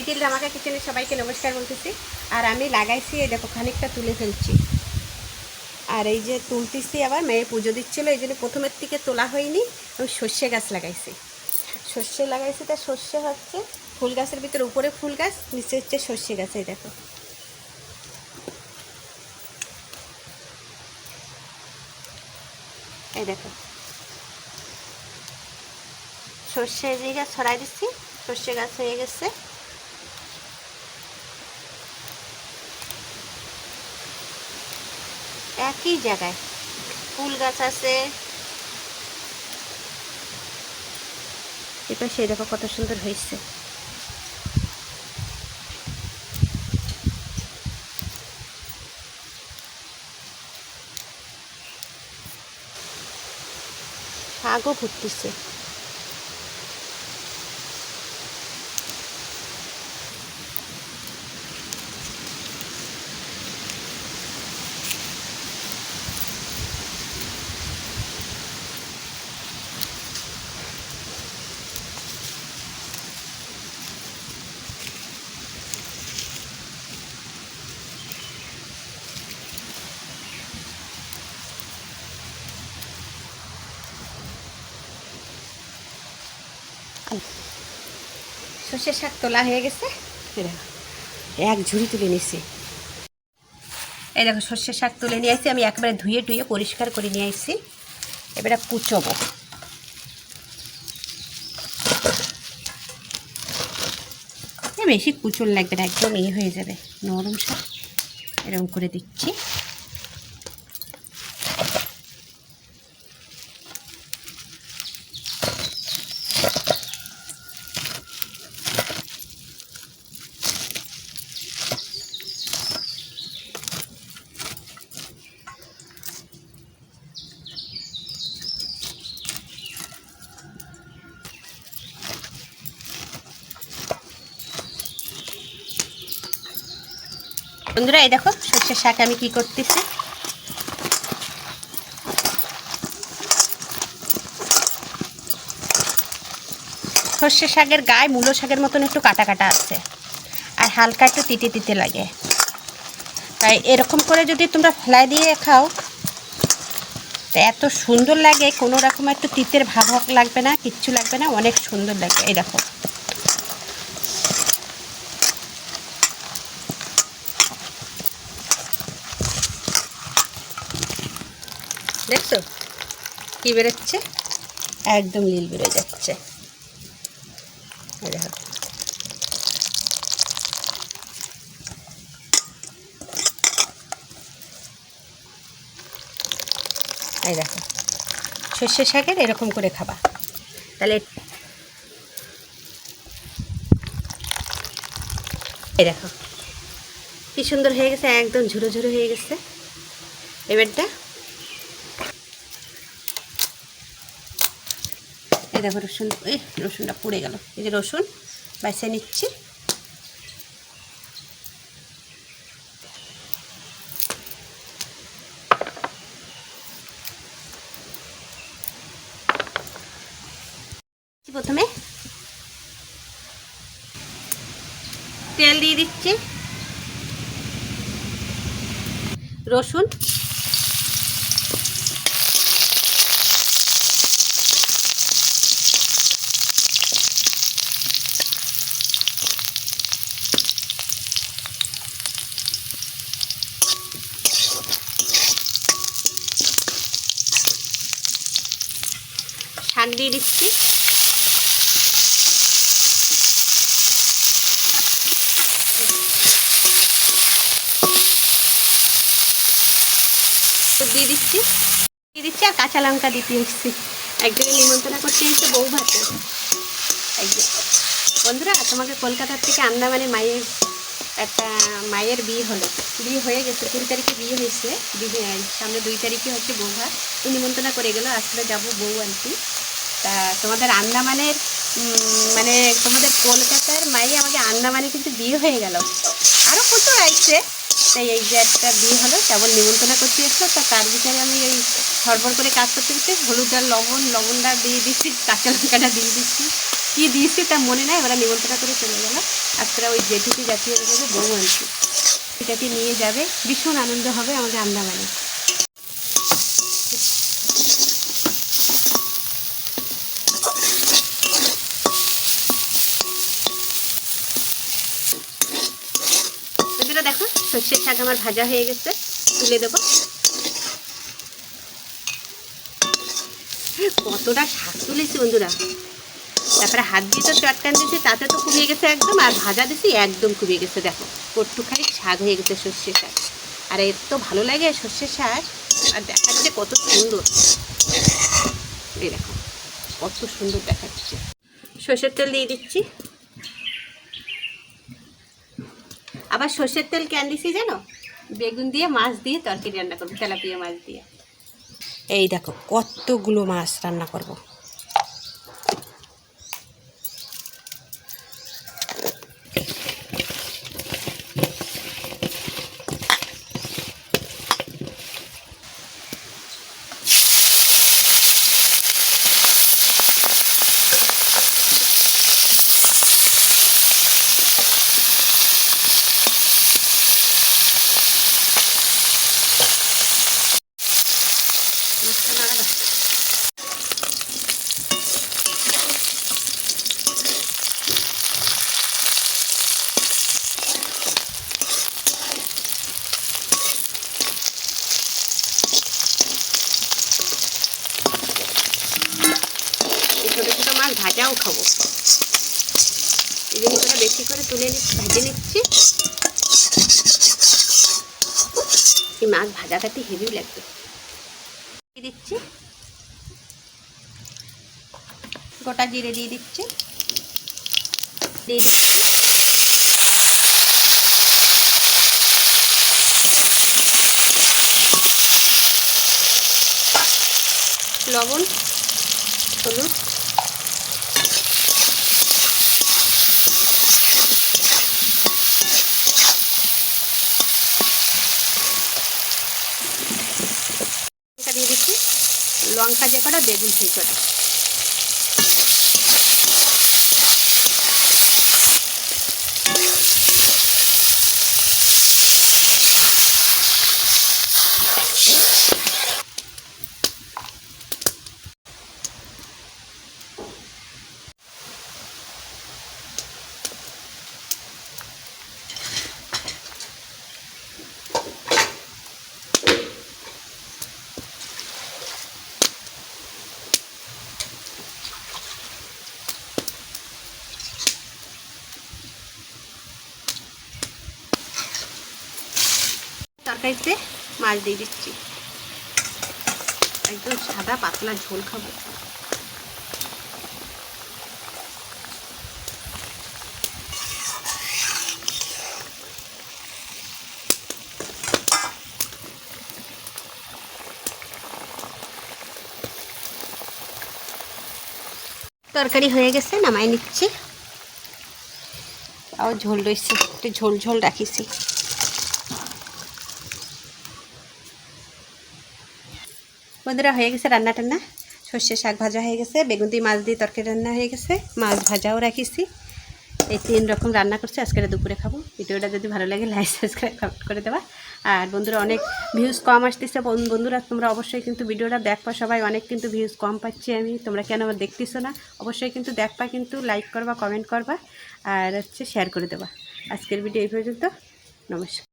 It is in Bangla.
লিটিল ধামাকা কিচেনে সবাইকে নমস্কার বলতেছি। আর আমি লাগাইছি, এই দেখো, খানিকটা তুলে ফেলছি। আর এই যে তুলতেছি আবার, মেয়ে পুজো দিচ্ছিল, এই জন্য প্রথমের থেকে তোলা হয়নি, আমি সর্ষে গাছ লাগাইছি। সর্ষে লাগাইছি, তা সর্ষে হচ্ছে ফুল গাছের ভিতরে, উপরে ফুল গাছ, নিচে হচ্ছে সর্ষে গাছ, এই দেখো। এই দেখো। সর্ষে যে গাছ ছড়াই দিচ্ছি, সর্ষে গাছ হয়ে গেছে। একই জায়গায়। ফুল গাছ আছে। এবার সেই দেখো কত সুন্দর হয়েছে। শাকও ফুটতেছে। সর্ষের শাক তোলা হয়ে গেছে। এক ঝুড়ি তুলে নিছি এই দেখো, সর্ষের শাক তুলে নিয়ে আসছি আমি একবারে ধুয়ে টুয়ে পরিষ্কার করে নিয়ে আসছি এবারে কুচবো। বেশি কুচল লাগবে না, একদম ইয়ে হয়ে যাবে। নরম শাক। এরকম করে দিচ্ছি। বন্ধুরা, এই দেখো, সর্ষের শাক আমি কি করতেছি? সর্ষে শাকের গায়ে মূলো শাকের মতন একটু কাটা কাটা আছে। আর হালকা একটু তিতে তিতে লাগে। তাই এরকম করে যদি তোমরা ফেলাই দিয়ে খাও, তা এত সুন্দর লাগে, কোনো রকম একটু তিতের ভাব লাগবে না, কিচ্ছু লাগবে না, অনেক সুন্দর লাগবে। এই দেখো। দেখছ? কি বেরোচ্ছে? একদম নীল বেরোয় যাচ্ছে। দেখো। এই দেখো। সর্ষে শাকের এরকম করে খাবা। তাহলে এই দেখো। কি সুন্দর হয়ে গেছে, একদম ঝুরো ঝুরো হয়ে গেছে। এবারটা এই দেখো রসুন, এই রসুনটা পুড়ে গেল। এই যে রসুন, বাইসে নিচ্ছি। প্রথমে। তেল দিয়ে দিচ্ছি। রসুন দিয়ে দিচ্ছি। দিয়ে দিচ্ছি। দিয়ে দিচ্ছি আর কাঁচা লঙ্কা দিতে এসছি একজনে নিমন্ত্রণ করতে এসছে বউ ভাতে বন্ধুরা, তোমাকে কলকাতার থেকে আন্দামানে মায়ের একটা মায়ের বিয়ে হলো। বিয়ে হয়ে গেছে, কুড়ি তারিখে বিয়ে হয়েছে। বিয়ে, সামনে দুই তারিখে হচ্ছে বউ ভাত নিমন্ত্রণ করে গেলো আসলে যাব বউ কি তা তোমাদের আন্দামানের মানে তোমাদের কলকাতার মাই আমাকে আন্দামানে কিন্তু বিয়ে হয়ে গেল। আরও প্রচুর আসছে তাই এই যে একটা বিয়ে হলো, কেবল নিমন্ত্রণ করতে এসলো তা তার ভিতরে আমি ওই সরবর করে কাজ করতে করতে হলুদ আর লবণ লবণটা দিয়ে দিচ্ছি, কাঁচা লঙ্কাটা দিয়ে দিচ্ছি। কী দিয়েছি তা মনে নাই ওরা নিমন্ত্রণ করে চলে গেল। আজকে ওই জেঠিতে জাতীয় বউ আনছি। এটাকে নিয়ে যাবে, ভীষণ আনন্দ হবে আমাদের আন্দামানে বন্ধুরা দেখো সর্ষের শাক আমার ভাজা হয়ে গেছে, তুলে দেবো। কতটা শাক তুলেছি বন্ধুরা। তারপরে হাত দিয়ে তো চটকান দিয়েছি, তাতে তো কমিয়ে গেছে একদম, আর ভাজা দিয়েছি, একদম কমিয়ে গেছে, দেখো। কট্টুখানি শাক হয়ে গেছে সর্ষের শাক। আর এর তো ভালো লাগে সর্ষের শাক, আর দেখাচ্ছে কত সুন্দর। এই দেখো, কত সুন্দর দেখাচ্ছে সর্ষের তেল দিয়ে দিচ্ছি। আবার সর্ষের তেল কেন দিছি জানো? বেগুন দিয়ে মাছ দিয়ে তরকারি রান্না করব, তেলাপিয়া মাছ দিয়ে। এই দেখো, কতগুলো মাছ রান্না করব মাছটা নাড়া এই ছোটো ছোটো মাছ ভাজাও খাব এই জন্য করে বেশি করে তুলে নিচ্ছি ভেজে নিচ্ছি এই মাছ ভাজাটাতে হেভি লাগবে। দিয়ে দিচ্ছি। গোটা জিরে দিয়ে দিচ্ছি। দিয়ে দিচ্ছি। লবণ, হলুদ লঙ্কা দিয়ে দিচ্ছি লঙ্কা যে কটা বেগুন সেই কটা। তরকারিতে মাছ দিয়ে দিচ্ছি। একদম সাদা পাতলা ঝোল খাব। তরকারি হয়ে গেছে, নামাই নিচ্ছি। তাও ঝোল রয়েছে, একটু ঝোল ঝোল রাখিছি। বন্ধুরা, হয়ে গেছে রান্না টান্না। সর্ষে শাক ভাজা হয়ে গেছে, বেগুন দিয়ে মাছ দিয়ে তরকারি রান্না হয়ে গেছে, মাছ ভাজাও রাখিছি। এই তিন রকম রান্না করছি, আজকে দুপুরে খাব। ভিডিওটা যদি ভালো লাগে, লাইক, সাবস্ক্রাইব কমেন্ট করে দেওয়া আর বন্ধুরা, অনেক ভিউজ কম আসতেছে। বন- বন্ধুরা, তোমরা অবশ্যই কিন্তু ভিডিওটা দেখবা। সবাই অনেক কিন্তু ভিউজ কম পাচ্ছি আমি। তোমরা কেন আমার দেখতেছো না? অবশ্যই কিন্তু দেখবা, কিন্তু লাইক করবা কমেন্ট করবা, আর হচ্ছে শেয়ার করে দেবা। আজকের ভিডিও এই পর্যন্ত। নমস্কার।